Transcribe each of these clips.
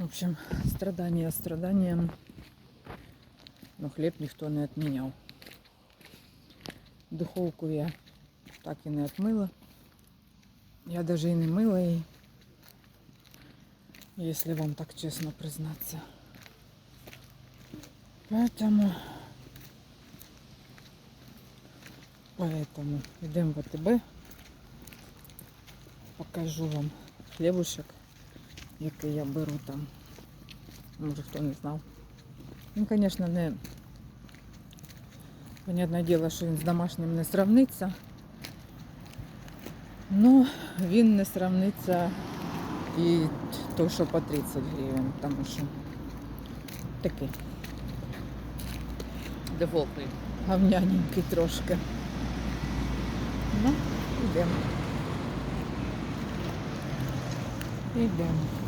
В общем, страдания страданием, но хлеб ніхто не відміняв. Духовку я так і не отмила. Я даже і не мила її, если вам так честно признаться. Поэтому, поэтому йдемо в АТБ. Покажу вам хлібушек, Який я беру там. Може хто не знав. Він, звісно, не Понятне діло, що він з домашнім не сравниться. Ну, він не сравниться і то, що по 30 гривень, тому що такий Дефолтний. гавняненький трошки. Ну, йдемо. Йдемо.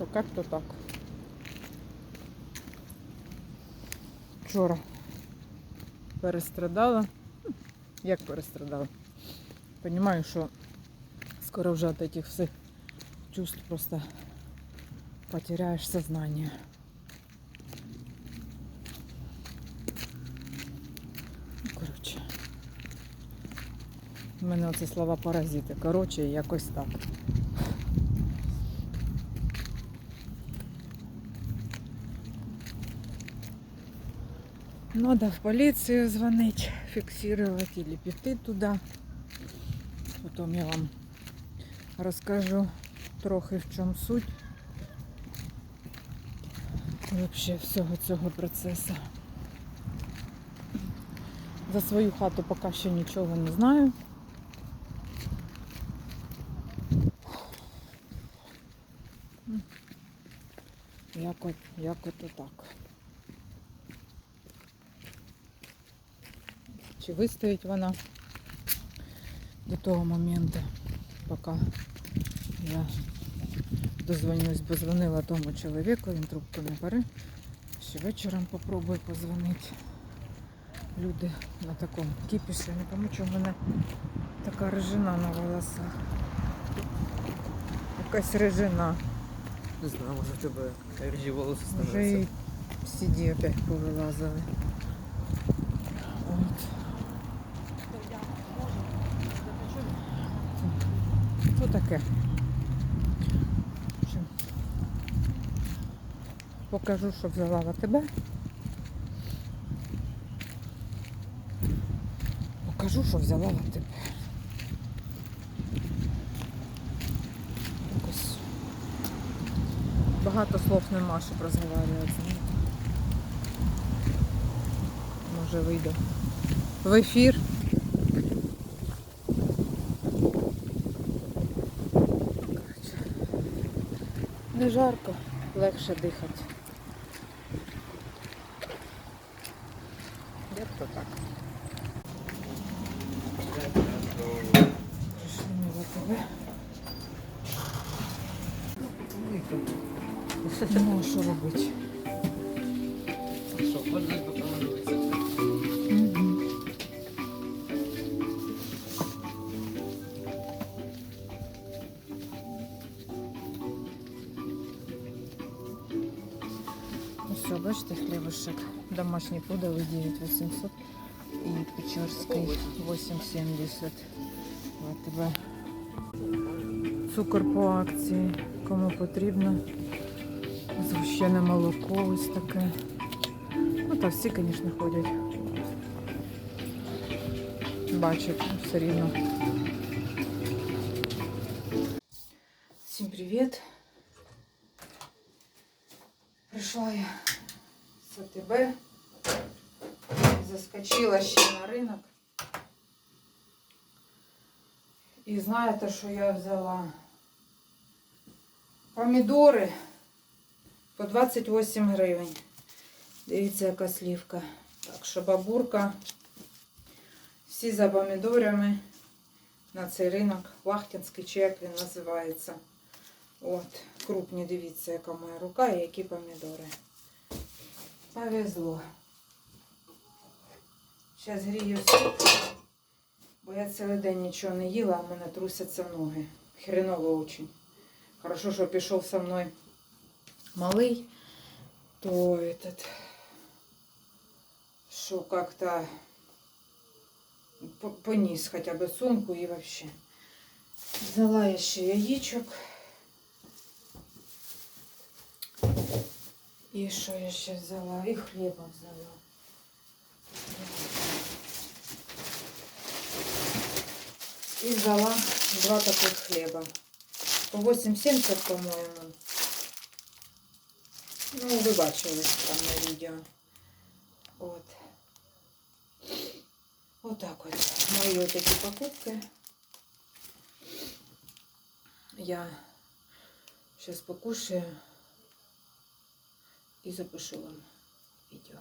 Так що як то так. Вчора перестрадала. Як перестрадала? Понімаю, що скоро вже от этих всіх чувств просто потеряешь сознание. Ну, коротше. У мене оце слова паразити. Коротше, якось так. Надо в поліцію дзвонити, фіксувати или піти туди. Потім я вам розкажу трохи в чому суть. Вообще всього цього процесу. За свою хату поки що нічого не знаю. Як от, як от так. Чи вистоїть вона до того моменту, поки я дозвонюсь, бо дзвонила тому чоловіку, він трубку не бере. Ще вечором попробую позвонити. Люди на такому кіпіші. Не пам'ятаю, чому в мене така режина на волосах. Якась режина. Не знаю, може в тебе ріжі волоси Вже і сіді опять повилазили. От. Що таке? Покажу, що взяла АТБ. Покажу, що взяла. Якось багато слов нема, щоб знаєте. Може вийду в ефір. Не жарко, легше дихати. Як то так? Прийшли ми в АТБ. Ну, що робити? бачите, хлібушек. Домашній подовий 9800 і Печорський 870. Вот тебе цукор по акції. Кому потрібно. Згущене молоко ось таке. Ну та всі, звісно, ходять. Бачать все рівно. Всім привіт. Прийшла я з АТБ. Заскочила ще на ринок. І знаєте, що я взяла? Помідори по 28 гривень. Дивіться, яка слівка. Так що бабурка. Всі за помідорами на цей ринок. Вахтинський, чи як він називається. От, крупні, дивіться, яка моя рука і які помідори. Повезло. Зараз грію суп, бо я цілий день нічого не їла, а в мене трусяться ноги. хреново очень. Хорошо, что пішов со мной малый, то этот, что как-то по- понес хотя бы сумку и вообще. Взяла еще яичек. И что я ще взяла? И хлеба взяла. И взяла два таких хлеба. По 8,70, по-моєму. Ну, ви бачили там на відео. От. Отак от. Мої от такі покупки. Я сейчас покушаю И запишу вам видео.